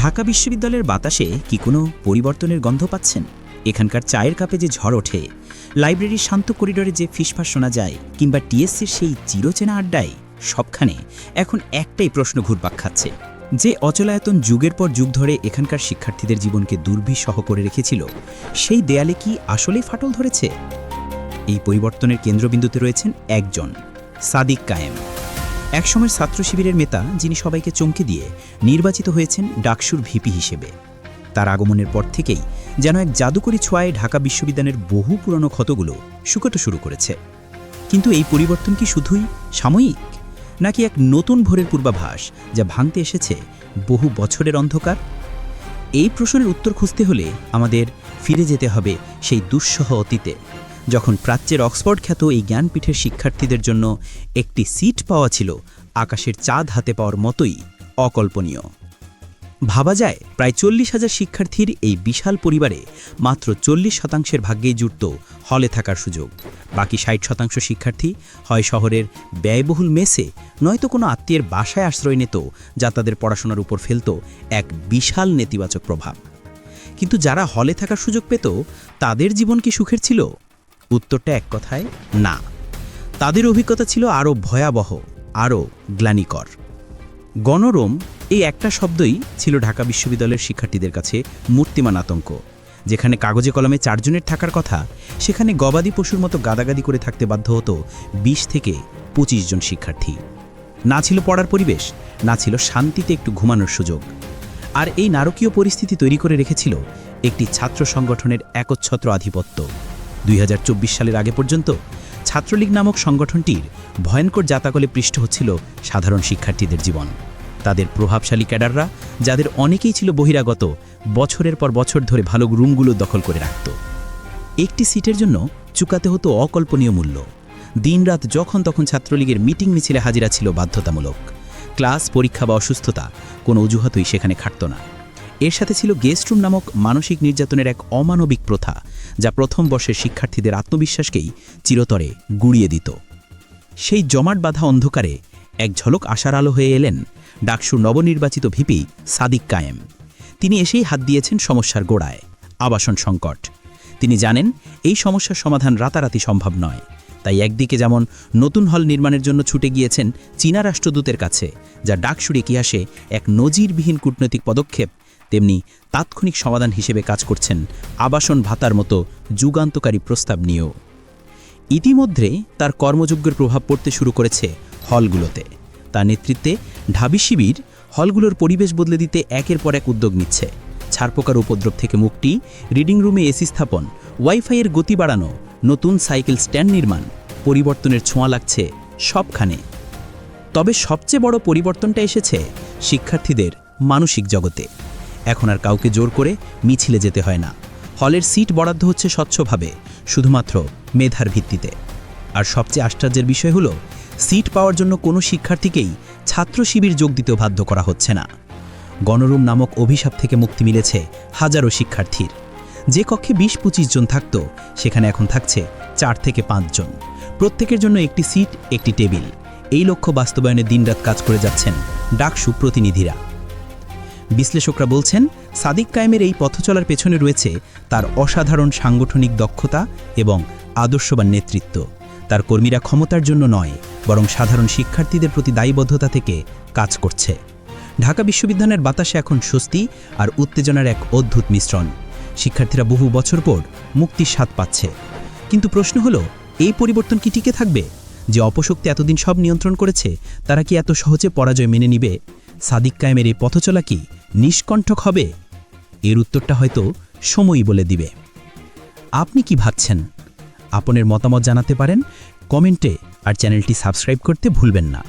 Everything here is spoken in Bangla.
ঢাকা বিশ্ববিদ্যালয়ের বাতাসে কি কোনো পরিবর্তনের গন্ধ পাচ্ছেন? এখানকার চায়ের কাপে যে ঝড় ওঠে, লাইব্রেরির শান্ত করিডোরে যে ফিসফাস শোনা যায়, কিংবা টিএসসির সেই চিরচেনা আড্ডায়, সবখানে এখন একটাই প্রশ্ন ঘুরপাক খাচ্ছে। যে অচলায়তন যুগের পর যুগ ধরে এখানকার শিক্ষার্থীদের জীবনকে দুর্বিষহ করে রেখেছিল, সেই দেয়ালে কি আসলেই ফাটল ধরেছে? এই পরিবর্তনের কেন্দ্রবিন্দুতে রয়েছেন একজন, সাদিক কায়েম। একসময়ের ছাত্র শিবিরের নেতা যিনি সবাইকে চমকে দিয়ে নির্বাচিত হয়েছেন ডাকসুর ভিপি হিসেবে। তার আগমনের পর থেকেই যেন এক জাদুকরী ছোঁয়ায় ঢাকা বিশ্ববিদ্যালয়ের বহু পুরনো ক্ষতগুলো শুকোতে শুরু করেছে। কিন্তু এই পরিবর্তন কি শুধুই সাময়িক? নাকি এক নতুন ভোরের পূর্বাভাস যা ভাঙতে এসেছে বহু বছরের অন্ধকার? এই প্রশ্নের উত্তর খুঁজতে হলে আমাদের ফিরে যেতে হবে সেই দুঃসহ অতীতে। যখন প্রাচ্যের অক্সফোর্ড খ্যাত এই জ্ঞানপীঠের শিক্ষার্থীদের জন্য একটি সিট পাওয়া ছিল, আকাশের চাঁদ হাতে পাওয়ার মতোই অকল্পনীয়। ভাবা যায়, প্রায় চল্লিশ হাজার শিক্ষার্থীর এই বিশাল পরিবারে মাত্র চল্লিশ শতাংশের ভাগ্যেই জুটত হলে থাকার সুযোগ। বাকি ষাট শতাংশ শিক্ষার্থী হয় শহরের ব্যয়বহুল মেসে, নয়তো কোনো আত্মীয়ের বাসায় আশ্রয় নিত, যা তাদের পড়াশোনার উপর ফেলত এক বিশাল নেতিবাচক প্রভাব। কিন্তু যারা হলে থাকার সুযোগ পেত, তাদের জীবন কি সুখের ছিল? উত্তরটা এক কথায় না। তাদের অভিজ্ঞতা ছিল আরও ভয়াবহ, আরও গ্লানিকর। গণরোম এই একটা শব্দই ছিল ঢাকা বিশ্ববিদ্যালয়ের শিক্ষার্থীদের কাছে মূর্তিমান আতঙ্ক, যেখানে কাগজে কলমে চারজনের থাকার কথা, সেখানে গবাদি পশুর মতো গাদাগাদি করে থাকতে বাধ্য হতো ২০ থেকে ২৫ জন শিক্ষার্থী। না ছিল পড়ার পরিবেশ, না ছিল শান্তিতে একটু ঘুমানোর সুযোগ। আর এই নারকীয় পরিস্থিতি তৈরি করে রেখেছিল একটি ছাত্র সংগঠনের একচ্ছত্র আধিপত্য। দুই হাজার চব্বিশ সালের আগে পর্যন্ত ছাত্রলীগ নামক সংগঠনটির ভয়ঙ্কর জাতাকলে পৃষ্ঠ হচ্ছিল সাধারণ শিক্ষার্থীদের জীবন। তাদের প্রভাবশালী ক্যাডাররা, যাদের অনেকেই ছিল বহিরাগত, বছরের পর বছর ধরে ভালো রুমগুলো দখল করে রাখত। একটি সিটের জন্য চুকাতে হতো অকল্পনীয় মূল্য। দিনরাত যখন তখন ছাত্রলীগের মিটিং মিছিলে হাজিরা ছিল বাধ্যতামূলক। ক্লাস, পরীক্ষা বা অসুস্থতা কোনো অজুহাতই সেখানে খাটত না। এর সাথে ছিল গেস্ট রুম নামক মানসিক নির্যাতনের এক অমানবিক প্রথা, যা প্রথম বর্ষের শিক্ষার্থীদের আত্মবিশ্বাসকেই চিরতরে গুড়িয়ে দিত। সেই জমাট বাঁধা অন্ধকারে এক ঝলক আশার আলো হয়ে এলেন ডাকসুর নবনির্বাচিত ভিপি সাদিক কায়েম। তিনি এসেই হাত দিয়েছেন সমস্যার গোড়ায়, আবাসন সংকট। তিনি জানেন, এই সমস্যার সমাধান রাতারাতি সম্ভব নয়। তাই একদিকে যেমন নতুন হল নির্মাণের জন্য ছুটে গিয়েছেন চীনা রাষ্ট্রদূতের কাছে, যা ডাকসুর ইতিহাসে এক নজিরবিহীন কূটনৈতিক পদক্ষেপ তেমনি তাৎক্ষণিক সমাধান হিসেবে কাজ করছেন আবাসন ভাতার মতো যুগান্তকারী প্রস্তাব নিয়েও। ইতিমধ্যে তার কর্মযোগ্যের প্রভাব পড়তে শুরু করেছে হলগুলোতে। তার নেতৃত্বে ঢাবি শিবির হলগুলোর পরিবেশ বদলে দিতে একের পর এক উদ্যোগ নিচ্ছে। ছারপোকার উপদ্রব থেকে মুক্তি, রিডিং রুমে এসি স্থাপন ওয়াইফাইয়ের গতি বাড়ানো, নতুন সাইকেল স্ট্যান্ড নির্মাণ, পরিবর্তনের ছোঁয়া লাগছে সবখানে। তবে সবচেয়ে বড় পরিবর্তনটা এসেছে শিক্ষার্থীদের মানসিক জগতে। এখন আর কাউকে জোর করে মিছিলে যেতে হয় না। হলের সিট বরাদ্দ হচ্ছে স্বচ্ছভাবে, শুধুমাত্র মেধার ভিত্তিতে। আর সবচেয়ে আশ্চর্যের বিষয় হলো, সিট পাওয়ার জন্য কোনো শিক্ষার্থীকেই ছাত্র শিবির যোগ দিতেও বাধ্য করা হচ্ছে না। গণরুম নামক অভিশাপ থেকে মুক্তি মিলেছে হাজারো শিক্ষার্থীর। যে কক্ষে বিশ পঁচিশ জন থাকত, সেখানে এখন থাকছে চার থেকে পাঁচজন প্রত্যেকের জন্য একটি সিট, একটি টেবিল। এই লক্ষ্য বাস্তবায়নে দিনরাত কাজ করে যাচ্ছেন ডাকসু প্রতিনিধিরা। বিশ্লেষকরা বলছেন, সাদিক কায়েমের এই পথ চলার পেছনে রয়েছে তার অসাধারণ সাংগঠনিক দক্ষতা এবং আদর্শবান নেতৃত্ব। তার কর্মীরা ক্ষমতার জন্য নয়, বরং সাধারণ শিক্ষার্থীদের প্রতি দায়বদ্ধতা থেকে কাজ করছে। ঢাকা বিশ্ববিদ্যালয়ের বাতাসে এখন স্বস্তি আর উত্তেজনার এক অদ্ভুত মিশ্রণ। শিক্ষার্থীরা বহু বছর পর মুক্তির স্বাদ পাচ্ছে। কিন্তু প্রশ্ন হলো, এই পরিবর্তন কি টিকে থাকবে? যে অপশক্তি এতদিন সব নিয়ন্ত্রণ করেছে, তারা কি এত সহজে পরাজয় মেনে নিবে? সাদিক কায়েমের এই পথচলা কি? নিষ্কণ্ঠক হবে? এর উত্তরটা হয়তো সময়ই বলে দিবে। আপনি কি ভাবছেন? আপনার মতামত জানাতে পারেন, কমেন্টে, আর চ্যানেলটি সাবস্ক্রাইব করতে ভুলবেন না।